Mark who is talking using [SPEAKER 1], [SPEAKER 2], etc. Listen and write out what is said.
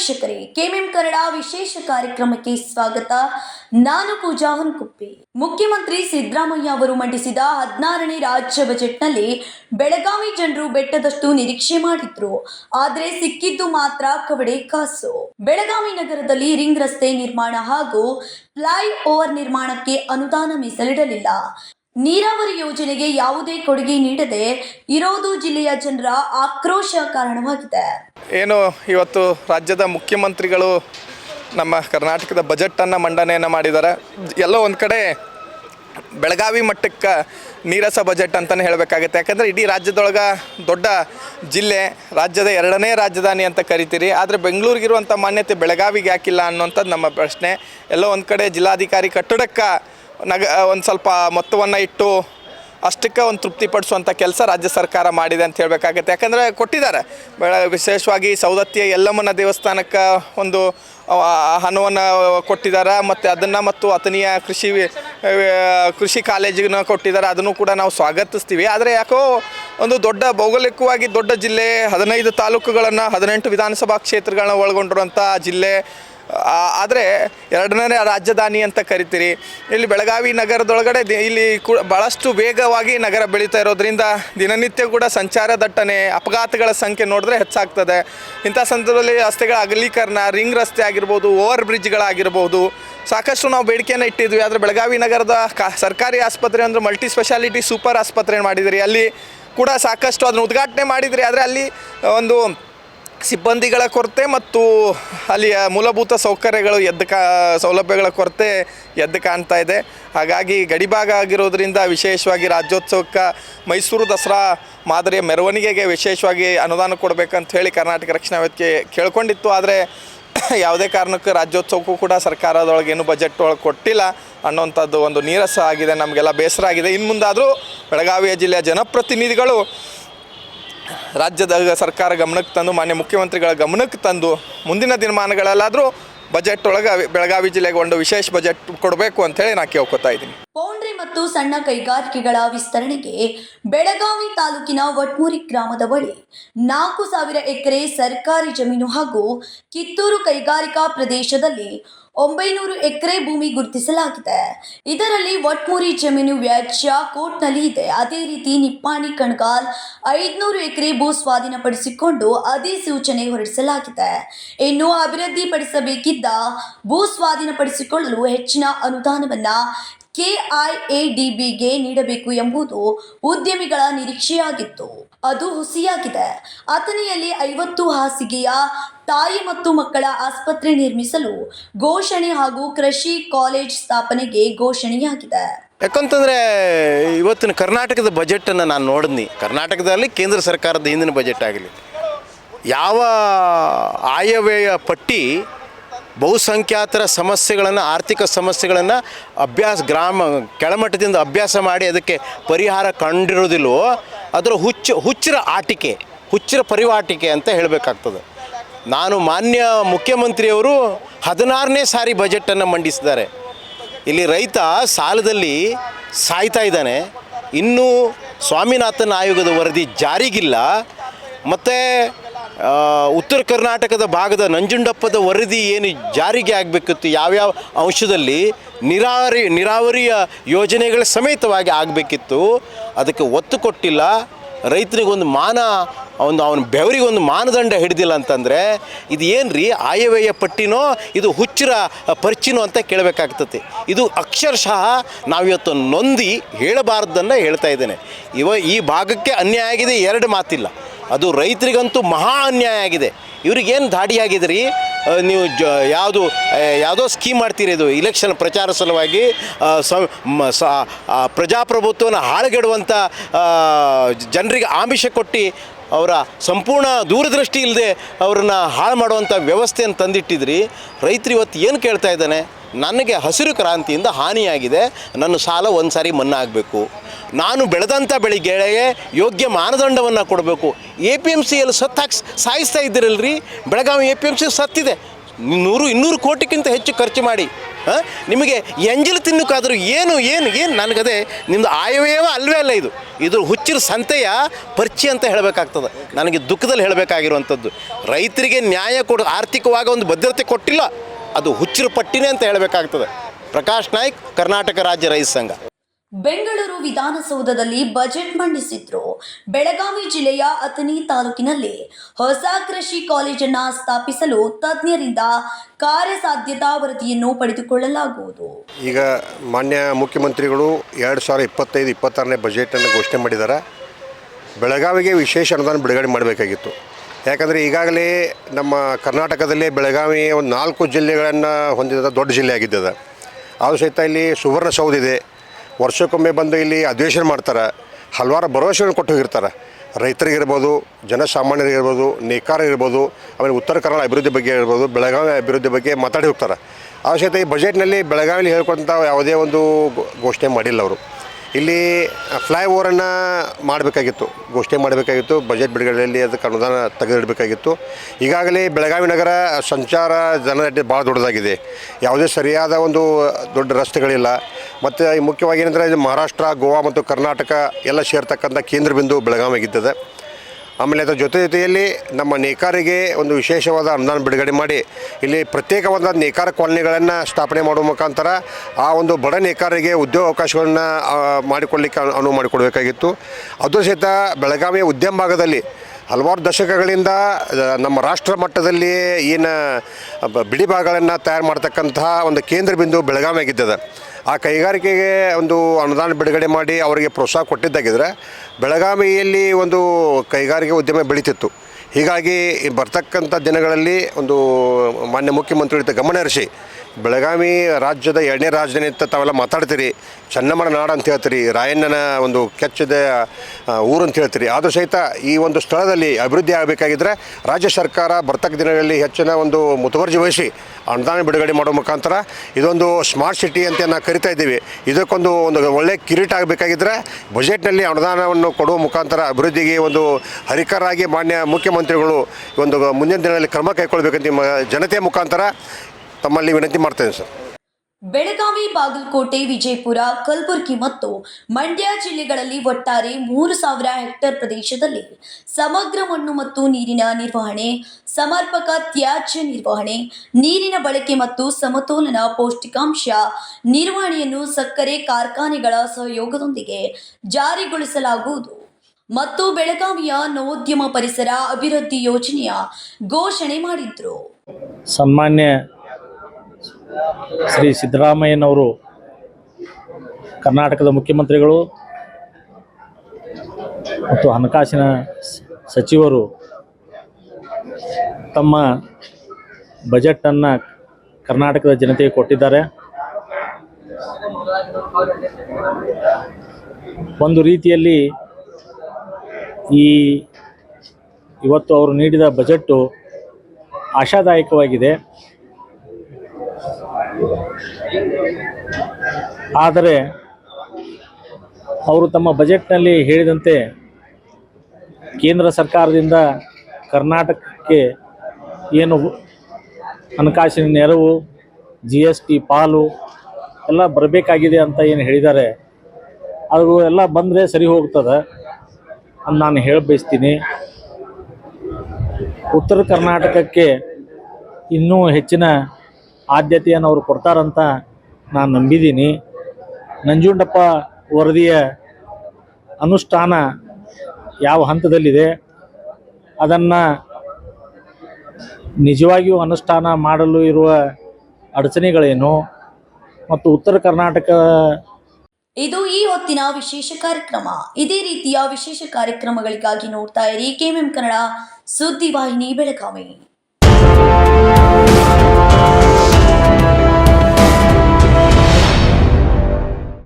[SPEAKER 1] ವೀಕ್ಷಕರೇ, ಕೆಎಂಎಂ ಕನ್ನಡ ವಿಶೇಷ ಕಾರ್ಯಕ್ರಮಕ್ಕೆ ಸ್ವಾಗತ. ನಾನು ಪೂಜಾ ಹನ್ಕುಪ್ಪಿ. ಮುಖ್ಯಮಂತ್ರಿ ಸಿದ್ದರಾಮಯ್ಯ ಅವರು ಮಂಡಿಸಿದ ಹದಿನಾರನೇ ರಾಜ್ಯ ಬಜೆಟ್ನಲ್ಲಿ ಬೆಳಗಾವಿ ಜನರು ಬೆಟ್ಟದಷ್ಟು ನಿರೀಕ್ಷೆ ಮಾಡಿದ್ರು. ಆದರೆ ಸಿಕ್ಕಿದ್ದು ಮಾತ್ರ ಕವಡೆ ಕಾಸು. ಬೆಳಗಾವಿ ನಗರದಲ್ಲಿ ರಿಂಗ್ ರಸ್ತೆ ನಿರ್ಮಾಣ ಹಾಗೂ ಫ್ಲೈ ಓವರ್ ನಿರ್ಮಾಣಕ್ಕೆ ಅನುದಾನ ಮೀಸಲಿಡಲಿಲ್ಲ. ನೀರಾವರಿ ಯೋಜನೆಗೆ ಯಾವುದೇ ಕೊಡುಗೆ ನೀಡದೆ ಇರೋದು ಜಿಲ್ಲೆಯ ಜನರ ಆಕ್ರೋಶ ಕಾರಣವಾಗಿದೆ.
[SPEAKER 2] ಏನು, ಇವತ್ತು ರಾಜ್ಯದ ಮುಖ್ಯಮಂತ್ರಿಗಳು ನಮ್ಮ ಕರ್ನಾಟಕದ ಬಜೆಟನ್ನು ಮಂಡನೆಯನ್ನು ಮಾಡಿದ್ದಾರೆ. ಎಲ್ಲೋ ಒಂದು ಕಡೆ ಬೆಳಗಾವಿ ಮಟ್ಟಕ್ಕೆ ನೀರಸ ಬಜೆಟ್ ಅಂತಲೇ ಹೇಳಬೇಕಾಗುತ್ತೆ. ಯಾಕಂದರೆ ಇಡೀ ರಾಜ್ಯದೊಳಗೆ ದೊಡ್ಡ ಜಿಲ್ಲೆ, ರಾಜ್ಯದ ಎರಡನೇ ರಾಜಧಾನಿ ಅಂತ ಕರಿತೀರಿ. ಆದರೆ ಬೆಂಗಳೂರಿಗಿರುವಂಥ ಮಾನ್ಯತೆ ಬೆಳಗಾವಿಗೆ ಯಾಕಿಲ್ಲ ಅನ್ನೋಂಥದ್ದು ನಮ್ಮ ಪ್ರಶ್ನೆ. ಎಲ್ಲೋ ಒಂದು ಕಡೆ ಜಿಲ್ಲಾಧಿಕಾರಿ ಕಟ್ಟಡಕ್ಕೆ ನಗ ಒಂದು ಸ್ವಲ್ಪ ಮೊತ್ತವನ್ನು ಇಟ್ಟು ಅಷ್ಟಕ್ಕೆ ಒಂದು ತೃಪ್ತಿಪಡಿಸುವಂಥ ಕೆಲಸ ರಾಜ್ಯ ಸರ್ಕಾರ ಮಾಡಿದೆ ಅಂತ ಹೇಳಬೇಕಾಗತ್ತೆ. ಯಾಕಂದರೆ ಕೊಟ್ಟಿದ್ದಾರೆ. ವಿಶೇಷವಾಗಿ ಸೌದತ್ತಿಯ ಯಲ್ಲಮ್ಮನ ದೇವಸ್ಥಾನಕ್ಕೆ ಒಂದು ಹಣವನ್ನು ಕೊಟ್ಟಿದ್ದಾರೆ. ಮತ್ತು ಅದನ್ನು ಮತ್ತು ಅತನಿಯ ಕೃಷಿ ಕೃಷಿ ಕಾಲೇಜಿನ ಕೊಟ್ಟಿದ್ದಾರೆ. ಅದನ್ನು ಕೂಡ ನಾವು ಸ್ವಾಗತಿಸ್ತೀವಿ. ಆದರೆ ಯಾಕೋ ಒಂದು ದೊಡ್ಡ ಭೌಗೋಳಿಕವಾಗಿ ದೊಡ್ಡ ಜಿಲ್ಲೆ, ಹದಿನೈದು ತಾಲೂಕುಗಳನ್ನು ಹದಿನೆಂಟು ವಿಧಾನಸಭಾ ಕ್ಷೇತ್ರಗಳನ್ನ ಒಳಗೊಂಡಿರುವಂಥ ಜಿಲ್ಲೆ ಆದರೆ ಎರಡನೇ ರಾಜಧಾನಿ ಅಂತ ಕರಿತೀರಿ. ಇಲ್ಲಿ ಬೆಳಗಾವಿ ನಗರದೊಳಗಡೆ ಇಲ್ಲಿ ಕೂಡ ಭಾಳಷ್ಟು ವೇಗವಾಗಿ ನಗರ ಬೆಳೀತಾ ಇರೋದ್ರಿಂದ ದಿನನಿತ್ಯ ಕೂಡ ಸಂಚಾರ ದಟ್ಟಣೆ, ಅಪಘಾತಗಳ ಸಂಖ್ಯೆ ನೋಡಿದ್ರೆ ಹೆಚ್ಚಾಗ್ತದೆ. ಇಂಥ ಸಂದರ್ಭದಲ್ಲಿ ರಸ್ತೆಗಳ ಅಗಲೀಕರಣ, ರಿಂಗ್ ರಸ್ತೆ ಆಗಿರ್ಬೋದು, ಓವರ್ ಬ್ರಿಡ್ಜ್ಗಳಾಗಿರ್ಬೋದು, ಸಾಕಷ್ಟು ನಾವು ಬೇಡಿಕೆಯನ್ನು ಇಟ್ಟಿದ್ವಿ. ಆದರೆ ಬೆಳಗಾವಿ ನಗರದ ಸರ್ಕಾರಿ ಆಸ್ಪತ್ರೆ ಅಂದರೆ ಮಲ್ಟಿ ಸ್ಪೆಷಾಲಿಟಿ ಸೂಪರ್ ಆಸ್ಪತ್ರೆ ಮಾಡಿದಿರಿ. ಅಲ್ಲಿ ಕೂಡ ಸಾಕಷ್ಟು ಅದನ್ನು ಉದ್ಘಾಟನೆ ಮಾಡಿದಿರಿ. ಆದರೆ ಅಲ್ಲಿ ಒಂದು ಸಿಬ್ಬಂದಿಗಳ ಕೊರತೆ ಮತ್ತು ಅಲ್ಲಿಯ ಮೂಲಭೂತ ಸೌಕರ್ಯಗಳು ಎದ್ದು ಕಾ, ಸೌಲಭ್ಯಗಳ ಕೊರತೆ ಎದ್ದು ಕಾಣ್ತಾ ಇದೆ. ಹಾಗಾಗಿ ಗಡಿಭಾಗ ಆಗಿರೋದ್ರಿಂದ ವಿಶೇಷವಾಗಿ ರಾಜ್ಯೋತ್ಸವಕ್ಕೆ ಮೈಸೂರು ದಸರಾ ಮಾದರಿಯ ಮೆರವಣಿಗೆಗೆ ವಿಶೇಷವಾಗಿ ಅನುದಾನ ಕೊಡಬೇಕಂತ ಹೇಳಿ ಕರ್ನಾಟಕ ರಕ್ಷಣಾ ವೇದಿಕೆ ಕೇಳ್ಕೊಂಡಿತ್ತು. ಆದರೆ ಯಾವುದೇ ಕಾರಣಕ್ಕೂ ರಾಜ್ಯೋತ್ಸವಕ್ಕೂ ಕೂಡ ಸರ್ಕಾರದೊಳಗೆ ಏನು ಬಜೆಟ್ ಒಳಗೆ ಕೊಟ್ಟಿಲ್ಲ. ಅನ್ನೋಂಥದ್ದು ಒಂದು ನೀರಸ ಆಗಿದೆ, ನಮಗೆಲ್ಲ ಬೇಸರ ಆಗಿದೆ. ಇನ್ನು ಮುಂದಾದರೂ ಬೆಳಗಾವಿಯ ಜಿಲ್ಲೆಯ ಜನಪ್ರತಿನಿಧಿಗಳು ರಾಜ್ಯದ ಸರ್ಕಾರ ಗಮನಕ್ಕೆ ತಂದು, ಮಾನ್ಯ ಮುಖ್ಯಮಂತ್ರಿಗಳ ಗಮನಕ್ಕೆ ತಂದು, ಮುಂದಿನ ದಿನಮಾನಗಳಲ್ಲಾದರೂ ಬಜೆಟ್ ಒಳಗೆ ಬೆಳಗಾವಿ ಜಿಲ್ಲೆಗೆ ಒಂದು ವಿಶೇಷ ಬಜೆಟ್ ಕೊಡಬೇಕು ಅಂತ ಹೇಳಿ ನಾನು ಕೇಳ್ಕೊತಾ ಇದ್ದೀನಿ.
[SPEAKER 1] ಪೌಂಡ್ರಿ ಮತ್ತು ಸಣ್ಣ ಕೈಗಾರಿಕೆಗಳ ವಿಸ್ತರಣೆಗೆ ಬೆಳಗಾವಿ ತಾಲೂಕಿನ ವಟ್ಮೂರಿ ಗ್ರಾಮದ ಬಳಿ ನಾಲ್ಕು ಸಾವಿರ ಎಕರೆ ಸರ್ಕಾರಿ ಜಮೀನು ಹಾಗೂ ಕಿತ್ತೂರು ಕೈಗಾರಿಕಾ ಪ್ರದೇಶದಲ್ಲಿ ಒಂಬೈನೂರು ಎಕರೆ ಭೂಮಿ ಗುರುತಿಸಲಾಗಿದೆ. ಇದರಲ್ಲಿ ಒಟ್ಮೂರಿ ಜಮೀನು ವ್ಯಾಜ್ಯ ಕೋರ್ಟ್ನಲ್ಲಿ ಇದೆ. ಅದೇ ರೀತಿ ನಿಪ್ಪಾಣಿ ಕಣ್ಗಾಲ್ ಐದುನೂರು ಎಕರೆ ಭೂ ಸ್ವಾಧೀನಪಡಿಸಿಕೊಂಡು ಅಧಿಸೂಚನೆ ಹೊರಡಿಸಲಾಗಿದೆ. ಇನ್ನು ಅಭಿವೃದ್ಧಿಪಡಿಸಬೇಕಿದ್ದ ಭೂ ಸ್ವಾಧೀನಪಡಿಸಿಕೊಳ್ಳಲು ಹೆಚ್ಚಿನ ಅನುದಾನವನ್ನ ಕೆಐಎಡಿಬಿಗೆ ನೀಡಬೇಕು ಎಂಬುದು ಉದ್ಯಮಿಗಳ ನಿರೀಕ್ಷೆಯಾಗಿತ್ತು. ಅದು ಹುಸಿಯಾಗಿದೆ. ಅಥಣಿಯಲ್ಲಿ ಐವತ್ತು ಹಾಸಿಗೆಯ ತಾಯಿ ಮತ್ತು ಮಕ್ಕಳ ಆಸ್ಪತ್ರೆ ನಿರ್ಮಿಸಲು ಘೋಷಣೆ ಹಾಗೂ ಕೃಷಿ ಕಾಲೇಜ್ ಸ್ಥಾಪನೆಗೆ ಘೋಷಣೆಯಾಗಿದೆ.
[SPEAKER 3] ಯಾಕಂತಂದರೆ ಇವತ್ತಿನ ಕರ್ನಾಟಕದ ಬಜೆಟನ್ನು ನಾನು ನೋಡಿದ್ನಿ. ಕರ್ನಾಟಕದಲ್ಲಿ ಕೇಂದ್ರ ಸರ್ಕಾರದ ಹಿಂದಿನ ಬಜೆಟ್ ಆಗಲಿ. ಯಾವ ಆಯವ್ಯಯ ಪಟ್ಟಿ ಬಹುಸಂಖ್ಯಾತರ ಸಮಸ್ಯೆಗಳನ್ನು, ಆರ್ಥಿಕ ಸಮಸ್ಯೆಗಳನ್ನು ಅಭ್ಯಾಸ ಗ್ರಾಮ, ಕೆಳಮಟ್ಟದಿಂದ ಅಭ್ಯಾಸ ಮಾಡಿ ಅದಕ್ಕೆ ಪರಿಹಾರ ಕಂಡಿರೋದಿಲ್ವೋ ಅದರ ಹುಚ್ಚು, ಹುಚ್ಚರ ಆಟಿಕೆ, ಹುಚ್ಚರ ಪರಿವಾಟಿಕೆ ಅಂತ ಹೇಳಬೇಕಾಗ್ತದೆ. ನಾನು ಮಾನ್ಯ ಮುಖ್ಯಮಂತ್ರಿಯವರು ಹದಿನಾರನೇ ಸಾರಿ ಬಜೆಟನ್ನು ಮಂಡಿಸಿದ್ದಾರೆ. ಇಲ್ಲಿ ರೈತ ಸಾಲದಲ್ಲಿ ಸಾಯ್ತಾ ಇದ್ದಾನೆ. ಇನ್ನೂ ಸ್ವಾಮಿನಾಥನ್ ಆಯೋಗದ ವರದಿ ಜಾರಿಗಿಲ್ಲ. ಮತ್ತು ಉತ್ತರ ಕರ್ನಾಟಕದ ಭಾಗದ ನಂಜುಂಡಪ್ಪದ ವರದಿ ಏನು ಜಾರಿಗೆ ಆಗಬೇಕಿತ್ತು? ಯಾವ್ಯಾವ ಅಂಶದಲ್ಲಿ ನೀರಾವರಿ ನೀರಾವರಿಯ ಯೋಜನೆಗಳ ಸಮೇತವಾಗಿ ಆಗಬೇಕಿತ್ತು? ಅದಕ್ಕೆ ಒತ್ತು ಕೊಟ್ಟಿಲ್ಲ. ರೈತನಿಗೊಂದು ಮಾನ, ಒಂದು ಅವನ ಬೆವರಿಗೊಂದು ಮಾನದಂಡ ಹಿಡಿದಿಲ್ಲ ಅಂತಂದರೆ ಇದು ಏನು ರೀ ಆಯವ್ಯಯ ಪಟ್ಟಿನೋ, ಇದು ಹುಚ್ಚರ ಪರಿಚಿನೋ ಅಂತ ಕೇಳಬೇಕಾಗ್ತದೆ. ಇದು ಅಕ್ಷರಶಃ ನಾವಿವತ್ತು ನೊಂದಿ ಹೇಳಬಾರ್ದನ್ನು ಹೇಳ್ತಾ ಇದ್ದೇನೆ. ಇವ ಈ ಭಾಗಕ್ಕೆ ಅನ್ಯಾಯ ಆಗಿದೆ, ಎರಡು ಮಾತಿಲ್ಲ. ಅದು ರೈತರಿಗಂತೂ ಮಹಾ ಅನ್ಯಾಯ ಆಗಿದೆ. ಇವ್ರಿಗೇನು ದಾಡಿ ಆಗಿದೆ ರೀ ನೀವು ಜ, ಯಾವುದು ಯಾವುದೋ ಸ್ಕೀಮ್ ಮಾಡ್ತೀರಿ ಇದು ಇಲೆಕ್ಷನ್ ಪ್ರಚಾರ ಸಲುವಾಗಿ ಪ್ರಜಾಪ್ರಭುತ್ವವನ್ನು ಹಾಳುಗೆಡುವಂಥ ಜನರಿಗೆ ಆಮಿಷ ಕೊಟ್ಟು ಅವರ ಸಂಪೂರ್ಣ ದೂರದೃಷ್ಟಿ ಇಲ್ಲದೆ ಅವ್ರನ್ನ ಹಾಳು ಮಾಡುವಂಥ ವ್ಯವಸ್ಥೆಯನ್ನು ತಂದಿಟ್ಟಿದ್ರಿ. ರೈತರು ಇವತ್ತು ಏನು ಕೇಳ್ತಾ ಇದ್ದಾನೆ? ನನಗೆ ಹಸಿರು ಕ್ರಾಂತಿಯಿಂದ ಹಾನಿಯಾಗಿದೆ. ನನ್ನ ಸಾಲ ಒಂದು ಸಾರಿ ಮನ್ನಾ ಆಗಬೇಕು ನಾನು ಬೆಳೆದಂಥ ಬೆಳೆಗೆ ಯೋಗ್ಯ ಮಾನದಂಡವನ್ನು ಕೊಡಬೇಕು. ಎ ಪಿ ಎಂ ಸಿಯಲ್ಲಿ ಸತ್ತಾಕಿ ಸಾಯಿಸ್ತಾ ಇದ್ದೀರಲ್ರಿ? Belagavi A P M C ಸತ್ತಿದೆ. ನೂರು, ಇನ್ನೂರು ಕೋಟಿಗಿಂತ ಹೆಚ್ಚು ಖರ್ಚು ಮಾಡಿ. ಹಾಂ? ನಿಮಗೆ ಎಂಜಲು ತಿನ್ನಕ್ಕಾದರೂ ಏನು ಏನು ಏನು? ನನಗದೆ ನಿಮ್ಮದು ಆಯವ್ಯವ ಅಲ್ವೇ ಅಲ್ಲ ಇದು. ಇದು ಹುಚ್ಚಿರ ಸಂತೆಯ ಪರ್ಚಿ ಅಂತ ಹೇಳಬೇಕಾಗ್ತದೆ. ನನಗೆ ದುಃಖದಲ್ಲಿ ಹೇಳಬೇಕಾಗಿರುವಂಥದ್ದು. ರೈತರಿಗೆ ನ್ಯಾಯ ಕೊಡ, ಆರ್ಥಿಕವಾಗಿ ಒಂದು ಭದ್ರತೆ ಕೊಟ್ಟಿಲ್ಲ, ಅದು ಹುಚ್ಚಿರ ಪಟ್ಟಿನೇ ಅಂತ ಹೇಳಬೇಕಾಗ್ತದೆ. ಪ್ರಕಾಶ್ ನಾಯ್ಕ್, ಕರ್ನಾಟಕ ರಾಜ್ಯ ರೈತ ಸಂಘ.
[SPEAKER 1] ಬೆಂಗಳೂರು ವಿಧಾನಸೌಧದಲ್ಲಿ ಬಜೆಟ್ ಮಂಡಿಸಿದ್ರು. ಬೆಳಗಾವಿ ಜಿಲ್ಲೆಯ ಅಥಣಿ ತಾಲೂಕಿನಲ್ಲಿ ಹೊಸ ಕೃಷಿ ಕಾಲೇಜನ್ನ ಸ್ಥಾಪಿಸಲು ತಜ್ಞರಿಂದ ಕಾರ್ಯಸಾಧ್ಯತಾ ವರದಿಯನ್ನು ಪಡೆದುಕೊಳ್ಳಲಾಗುವುದು.
[SPEAKER 4] ಈಗ ಮಾನ್ಯ ಮುಖ್ಯಮಂತ್ರಿಗಳು ಎರಡು ಸಾವಿರ ಇಪ್ಪತ್ತೈದು, ಇಪ್ಪತ್ತಾರನೇ ಬಜೆಟನ್ನು ಘೋಷಣೆ ಮಾಡಿದ್ದಾರೆ. ಬೆಳಗಾವಿಗೆ ವಿಶೇಷ ಅನುದಾನ ಬಿಡುಗಡೆ ಮಾಡಬೇಕಾಗಿತ್ತು. ಯಾಕಂದರೆ ಈಗಾಗಲೇ ನಮ್ಮ ಕರ್ನಾಟಕದಲ್ಲೇ ಬೆಳಗಾವಿ ಒಂದು ನಾಲ್ಕು ಜಿಲ್ಲೆಗಳನ್ನು ಹೊಂದಿದ ದೊಡ್ಡ ಜಿಲ್ಲೆ ಆಗಿದ್ದದ. ಅದು ಸಹಿತ ಇಲ್ಲಿ ಸುವರ್ಣಸೌಧ ಇದೆ. ವರ್ಷಕ್ಕೊಮ್ಮೆ ಬಂದು ಇಲ್ಲಿ ಅಧಿವೇಶನ ಮಾಡ್ತಾರೆ. ಹಲವಾರು ಭರವಸೆಗಳನ್ನು ಕೊಟ್ಟು ಹೋಗಿರ್ತಾರೆ. ರೈತರಿಗಿರ್ಬೋದು ಜನಸಾಮಾನ್ಯರಿಗಿರ್ಬೋದು ನೇಕಾರರಿರ್ಬೋದು ಆಮೇಲೆ ಉತ್ತರ ಕನ್ನಡ ಅಭಿವೃದ್ಧಿ ಬಗ್ಗೆ ಇರ್ಬೋದು, ಬೆಳಗಾವಿ ಅಭಿವೃದ್ಧಿ ಬಗ್ಗೆ ಮಾತಾಡಿ ಹೋಗ್ತಾರೆ. ಅವಶ್ಯಕತೆ ಈ ಬಜೆಟ್ನಲ್ಲಿ ಬೆಳಗಾವಿಲಿ ಹೇಳ್ಕೊಂತ ಯಾವುದೇ ಒಂದು ಘೋಷಣೆ ಮಾಡಿಲ್ಲ ಅವರು. ಇಲ್ಲಿ ಫ್ಲೈ ಓವರನ್ನು ಮಾಡಬೇಕಾಗಿತ್ತು, ಘೋಷಣೆ ಮಾಡಬೇಕಾಗಿತ್ತು, ಬಜೆಟ್ ಬಿಡುಗಡೆಯಲ್ಲಿ ಅದಕ್ಕೆ ಅನುದಾನ ತೆಗೆದಿಡಬೇಕಾಗಿತ್ತು. ಈಗಾಗಲೇ ಬೆಳಗಾವಿ ನಗರ ಸಂಚಾರ ಜನದಟ್ಟೆ ಭಾಳ ದೊಡ್ಡದಾಗಿದೆ. ಯಾವುದೇ ಸರಿಯಾದ ಒಂದು ದೊಡ್ಡ ರಸ್ತೆಗಳಿಲ್ಲ. ಮತ್ತು ಮುಖ್ಯವಾಗಿ ಏನಂದರೆ ಇದು ಮಹಾರಾಷ್ಟ್ರ, ಗೋವಾ ಮತ್ತು ಕರ್ನಾಟಕ ಎಲ್ಲ ಸೇರ್ತಕ್ಕಂಥ ಕೇಂದ್ರ ಬಿಂದು ಬೆಳಗಾವಿಯಾಗಿದ್ದದೆ ಆಮೇಲೆ ಅದರ ಜೊತೆ ಜೊತೆಯಲ್ಲಿ ನಮ್ಮ ನೇಕಾರಿಗೆ ಒಂದು ವಿಶೇಷವಾದ ಅನುದಾನ ಬಿಡುಗಡೆ ಮಾಡಿ, ಇಲ್ಲಿ ಪ್ರತ್ಯೇಕವಾದ ನೇಕಾರ ಕಾಲನಿಗಳನ್ನು ಸ್ಥಾಪನೆ ಮಾಡುವ ಮುಖಾಂತರ ಆ ಒಂದು ಬಡ ನೇಕಾರರಿಗೆ ಉದ್ಯೋಗ ಅವಕಾಶಗಳನ್ನು ಮಾಡಿಕೊಳ್ಳಿಕ್ಕೆ ಅನು- ಅನುವು ಮಾಡಿಕೊಡಬೇಕಾಗಿತ್ತು. ಅದು ಸಹಿತ ಬೆಳಗಾವಿಯ ಉದ್ಯಮ ಭಾಗದಲ್ಲಿ ಹಲವಾರು ದಶಕಗಳಿಂದ ನಮ್ಮ ರಾಷ್ಟ್ರ ಮಟ್ಟದಲ್ಲಿ ಏನು ಬಿಡಿಭಾಗಗಳನ್ನು ಬಿಡಿ ಭಾಗಗಳನ್ನು ತಯಾರು ಮಾಡ್ತಕ್ಕಂತಹ ಒಂದು ಕೇಂದ್ರ ಬಿಂದು ಬೆಳಗಾವಿ ಆಗಿದ್ದದ ಆ ಕೈಗಾರಿಕೆಗೆ ಒಂದು ಅನುದಾನ ಬಿಡುಗಡೆ ಮಾಡಿ ಅವರಿಗೆ ಪ್ರೋತ್ಸಾಹ ಕೊಟ್ಟಿದ್ದಾಗಿದ್ರೆ ಬೆಳಗಾವಿಯಲ್ಲಿ ಒಂದು ಕೈಗಾರಿಕೆ ಉದ್ಯಮ ಬೆಳೀತಿತ್ತು. ಹೀಗಾಗಿ ಬರ್ತಕ್ಕಂಥ ದಿನಗಳಲ್ಲಿ ಒಂದು ಮಾನ್ಯ ಮುಖ್ಯಮಂತ್ರಿ ಗಮನ ಹರಿಸಿ ಬೆಳಗಾವಿ ರಾಜ್ಯದ ಎರಡನೇ ರಾಜಧಾನಿ ಅಂತ ತಾವೆಲ್ಲ ಮಾತಾಡ್ತೀರಿ, ಚನ್ನಮ್ಮನ ನಾಡು ಅಂತ ಹೇಳ್ತೀರಿ, ರಾಯಣ್ಣನ ಒಂದು ಕೆಚ್ಚದ ಊರು ಅಂತ ಹೇಳ್ತೀರಿ. ಆದರೂ ಸಹಿತ ಈ ಒಂದು ಸ್ಥಳದಲ್ಲಿ ಅಭಿವೃದ್ಧಿ ಆಗಬೇಕಾಗಿದ್ದರೆ ರಾಜ್ಯ ಸರ್ಕಾರ ಬರ್ತಕ್ಕ ದಿನಗಳಲ್ಲಿ ಹೆಚ್ಚಿನ ಒಂದು ಮುತುವರ್ಜಿ ವಹಿಸಿ ಅನುದಾನ ಬಿಡುಗಡೆ ಮಾಡೋ ಮುಖಾಂತರ ಇದೊಂದು ಸ್ಮಾರ್ಟ್ ಸಿಟಿ ಅಂತ ನಾವು ಕರಿತಾ ಇದ್ದೀವಿ. ಇದಕ್ಕೊಂದು ಒಂದು ಒಳ್ಳೆಯ ಕಿರೀಟ ಆಗಬೇಕಾಗಿದ್ದರೆ ಬಜೆಟ್ನಲ್ಲಿ ಅನುದಾನವನ್ನು ಕೊಡುವ ಮುಖಾಂತರ ಅಭಿವೃದ್ಧಿಗೆ ಒಂದು ಹರಿಕರಾಗಿ ಮಾನ್ಯ ಮುಖ್ಯಮಂತ್ರಿಗಳು ಒಂದು ಮುಂದಿನ ದಿನಗಳಲ್ಲಿ ಕ್ರಮ ಕೈಗೊಳ್ಬೇಕಂತ ನಿಮ್ಮ ಜನತೆಯ ಮುಖಾಂತರ ತಮ್ಮಲ್ಲಿ ವಿನಂತಿ ಮಾಡ್ತೇನೆ ಸರ್.
[SPEAKER 1] ಬೆಳಗಾವಿ ಬಾಗಲಕೋಟೆ ವಿಜಯಪುರ ಕಲಬುರಗಿ ಮತ್ತು ಮಂಡ್ಯ ಜಿಲ್ಲೆಗಳಲ್ಲಿ ಒಟ್ಟಾರೆ ಮೂರು ಸಾವಿರ ಹೆಕ್ಟೇರ್ ಪ್ರದೇಶದಲ್ಲಿ ಸಮಗ್ರ ಮಣ್ಣು ಮತ್ತು ನೀರಿನ ನಿರ್ವಹಣೆ ಸಮರ್ಪಕ ತ್ಯಾಜ್ಯ ನಿರ್ವಹಣೆ ನೀರಿನ ಬಳಕೆ ಮತ್ತು ಸಮತೋಲನ ಪೌಷ್ಟಿಕಾಂಶ ನಿರ್ವಹಣೆಯನ್ನು ಸಕ್ಕರೆ ಕಾರ್ಖಾನೆಗಳ ಸಹಯೋಗದೊಂದಿಗೆ ಜಾರಿಗೊಳಿಸಲಾಗುವುದು. ಮತ್ತು ಬೆಳಗಾವಿಯ ನವೋದ್ಯಮ ಪರಿಸರ ಅಭಿವೃದ್ಧಿ ಯೋಜನೆಯ ಘೋಷಣೆ ಮಾಡಿದ್ರು.
[SPEAKER 5] ಸನ್ಮಾನ್ಯ ಶ್ರೀ ಸಿದ್ದರಾಮಯ್ಯನವರು ಕರ್ನಾಟಕದ ಮುಖ್ಯಮಂತ್ರಿಗಳು ಮತ್ತು ಹಣಕಾಸಿನ ಸಚಿವರು ತಮ್ಮ ಬಜೆಟನ್ನು ಕರ್ನಾಟಕದ ಜನತೆಗೆ ಕೊಟ್ಟಿದ್ದಾರೆ. ಒಂದು ರೀತಿಯಲ್ಲಿ ಈ ಇವತ್ತು ಅವರು ನೀಡಿದ ಬಜೆಟ್ಟು ಆಶಾದಾಯಕವಾಗಿದೆ. ಆದರೆ ಅವರು ತಮ್ಮ ಬಜೆಟ್ನಲ್ಲಿ ಹೇಳಿದಂತೆ ಕೇಂದ್ರ ಸರ್ಕಾರದಿಂದ ಕರ್ನಾಟಕಕ್ಕೆ ಏನು ಹಣಕಾಸಿನ ನೆರವು ಜಿ ಎಸ್ ಟಿ ಪಾಲು ಎಲ್ಲ ಬರಬೇಕಾಗಿದೆ ಅಂತ ಏನು ಹೇಳಿದ್ದಾರೆ. ಅದು ಎಲ್ಲ ಬಂದರೆ ಸರಿ ಹೋಗ್ತದೆ ಅಂತ ನಾನು ಹೇಳಿ ಬಯಸ್ತೀನಿ. ಉತ್ತರ ಕರ್ನಾಟಕಕ್ಕೆ ಇನ್ನೂ ಹೆಚ್ಚಿನ ಆದ್ಯತೆಯನ್ನು ಅವರು ಕೊಡ್ತಾರಂತ ನಾನು ನಂಬಿದ್ದೀನಿ ನಂಜುಂಡಪ್ಪ ವರದಿಯ ಅನುಷ್ಠಾನ ಯಾವ ಹಂತದಲ್ಲಿದೆ, ಅದನ್ನು ನಿಜವಾಗಿಯೂ ಅನುಷ್ಠಾನ ಮಾಡಲು ಇರುವ ಅಡಚಣೆಗಳೇನು ಮತ್ತು ಉತ್ತರ ಕರ್ನಾಟಕ
[SPEAKER 1] ಇದು ಈ ಹೊತ್ತಿನ ವಿಶೇಷ ಕಾರ್ಯಕ್ರಮ. ಇದೇ ರೀತಿಯ ವಿಶೇಷ ಕಾರ್ಯಕ್ರಮಗಳಿಗಾಗಿ ನೋಡ್ತಾ ಇರಿ. ಕೆಎಂಎಂ ಕನ್ನಡ ಸುದ್ದಿವಾಹಿನಿ ಬೆಳಗಾವಿ.